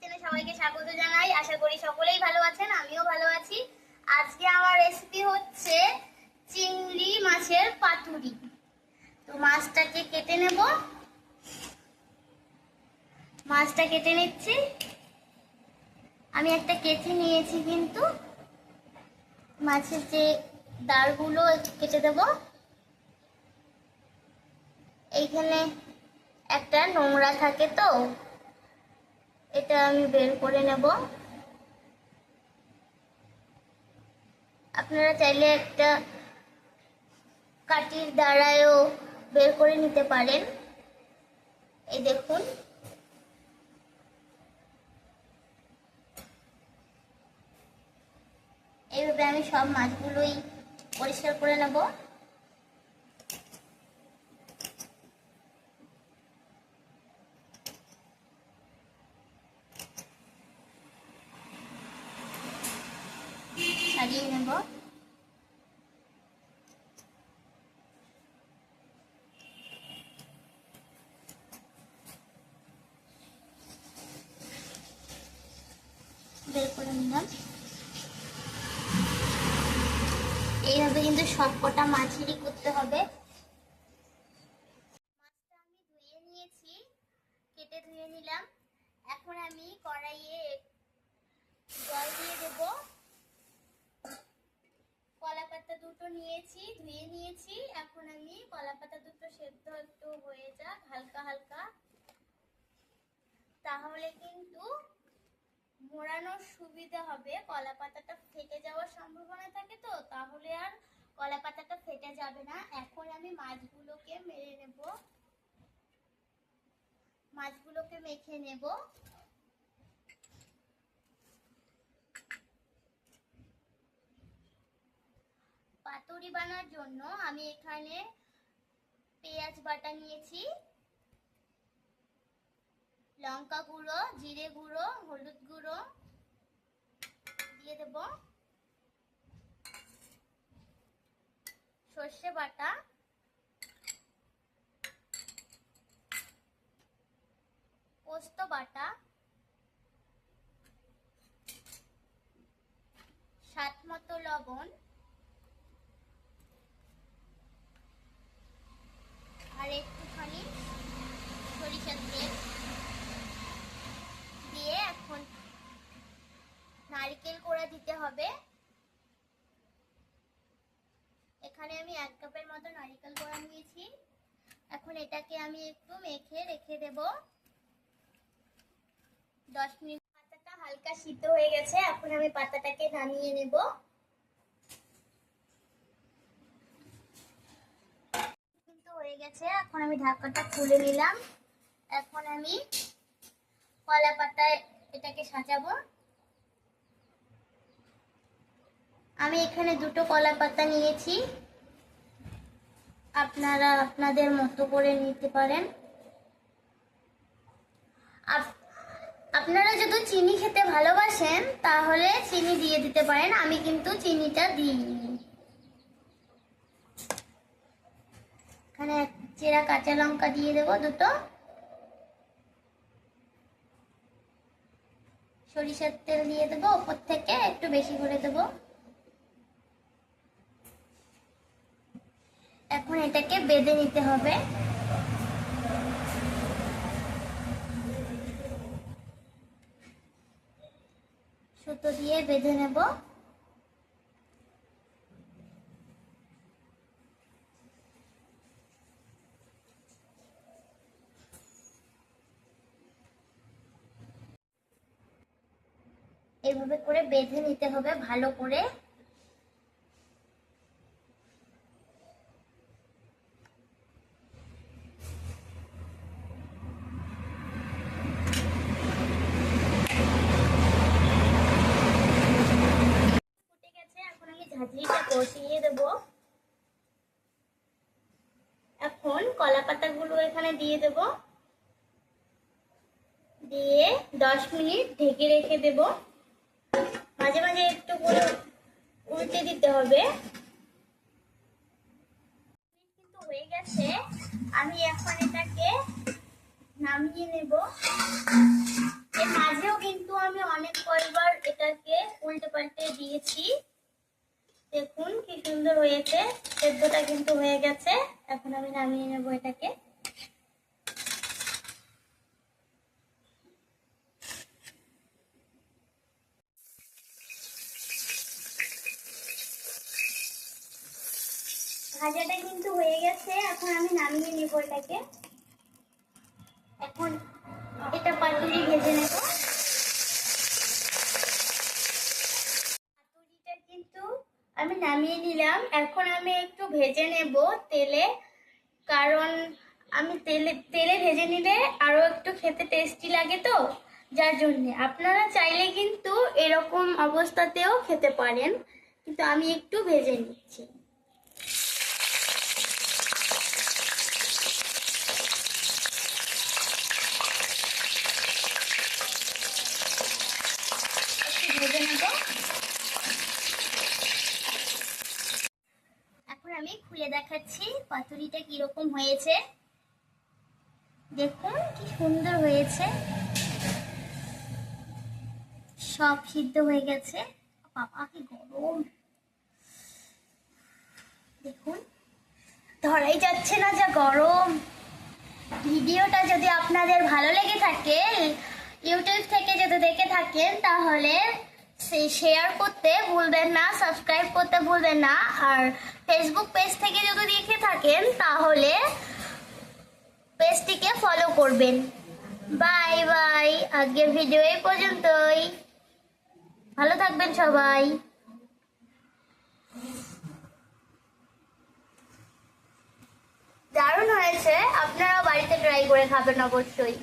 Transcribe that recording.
কিচেনে সবাইকে স্বাগত জানাই। আশা করি সকলেই ভালো আছেন, আমিও ভালো আছি। আজকে আমার রেসিপি হচ্ছে চিংড়ি মাছের পাতুরি। তো মাছটাকে কেটে নেব। মাছটা কেটে নিচ্ছি। আমি একটা কেচি নিয়েছি কিন্তু। মাছের যে দাঁড়গুলো কেটে দেব। এইখানে একটা নোংরা থাকে তো। এটা আমি বের করে নেব। আপনারা চাইলে একটা কাঠির দ্বারায়ও বের করে নিতে পারেন। এই দেখুন। এইভাবে আমি সব মাছগুলোই পরিষ্কার করে নেব ছাড়িয়ে নেব বের করে নিলাম এইভাবে কিন্তু সব কটা মাছেরই করতে হবে। মাছটা আমি ধুয়ে নিয়েছি, কেটে ধুয়ে নিলাম। এখন আমি কড়াইয়ে জল দিয়ে দেব। কলা পাতা দুটো নিয়েছি, ধুয়ে নিয়েছি। এখন আমি কলা পাতা দুটো সেদ্ধ একটু হয়ে যাক, হালকা হালকা। তাহলে কিন্তু মোড়ানোর সুবিধা হবে। কলা পাতাটা ফেটে যাওয়ার সম্ভাবনা থাকে তো, তাহলে আর কলা পাতাটা ফেটে যাবে না। এখন আমি মাছগুলোকে মেরে নেব। মাছগুলোকে মেখে নেব। পাতুরি বানার জন্য আমি এখানে পেঁয়াজ বাটা নিয়েছি। লঙ্কা গুঁড়ো, জিরে গুঁড়ো, হলুদ গুঁড়ো দিয়ে দেব। সর্ষে বাটা। পোস্ত বাটা। স্বাদ মতো লবণ আর একটুখানি সরিষার তেল দিয়ে এখন নারকেল কোড়া দিতে হবে এখানে আমি এক কাপের মতো নারিকেল কোড়া নিয়েছি। এখন এটাকে আমি একটু মেখে রেখে দেব। দশ মিনিট পাতাটা হালকা সিদ্ধ হয়ে গেছে, এখন আমি পাতাটাকে নামিয়ে নেব। কিন্তু হয়ে গেছে, এখন আমি ঢাকাটা খুলে নিলাম। এখন আমি কলা পাতায় এটাকে সাজাবো। আমি এখানে দুটো কলা পাতা নিয়েছি। আপনারা আপনাদের মতো করে নিতে পারেন। আপনারা যদি চিনি খেতে ভালোবাসেন, তাহলে চিনি দিয়ে দিতে পারেন। আমি কিন্তু চিনিটা দিইনি। এখানে এক চেরা কাঁচা লঙ্কা দিয়ে দেবো দুটো। সরিষার তেল দিয়ে দেবো ওপর থেকে, একটু বেশি করে দেবো এখন এটাকে বেঁধে নিতে হবে। সুতো দিয়ে বেঁধে নেব। এভাবে করে বেঁধে নিতে হবে ভালো করে। সবজিটা কষিয়ে দেব। এখন কলা পাতাগুলো এখানে দিয়ে দেব। দিয়ে দশ মিনিট ঢেকে রেখে দেব। মাঝে মাঝে একটু করে উল্টে দিতে হবে। কিন্তু হয়ে গেছে। আমি এখন এটাকে নামিয়ে নেব। এর মাঝেও কিন্তু আমি অনেক কয়েকবার এটাকে উল্টে পাল্টে দিয়েছি। হয়েছে। সেদ্ধটা কিন্তু হয়ে গেছে। এখন আমি নামিয়ে নেব এটাকে। ভাজাটা কিন্তু হয়ে গেছে। এখন আমি নামিয়ে নেব এটাকে। এখন এটা পাতুরি ভেজে নেব পাতুরিটা কিন্তু আমি নামিয়ে নিলাম এখন আমি একটু ভেজে নেব তেলে, কারণ আমি তেলে তেলে ভেজে নিলে আরও একটু খেতে টেস্টি লাগে তো, যার জন্যে। আপনারা চাইলে কিন্তু এরকম অবস্থাতেও খেতে পারেন, কিন্তু আমি একটু ভেজে নিচ্ছি একটু ভেজে নেব এখন আমি খুলে দেখাচ্ছি পাতুরিটা কীরকম হয়েছে। দেখুন কি সুন্দর হয়েছে। সব সিদ্ধ হয়ে গেছে। বাবা, কি গরম। দেখুন, ধরাই যাচ্ছে না যা গরম। ভিডিওটা যদি আপনাদের ভালো লেগে থাকে ইউটিউব থেকে যদি দেখে থাকেন, তাহলে শেয়ার করতে ভুলবেন না সাবস্ক্রাইব করতে ভুলবেন না। আর ফেসবুক পেজ থেকে যদি দেখে থাকেন, তাহলে পেজটিকে ফলো করবেন। বাই বাই আজকের ভিডিও এই পর্যন্তই। ভালো থাকবেন সবাই। দারুণ হয়েছে। আপনারা বাড়িতে ট্রাই করে খাবেন অবশ্যই।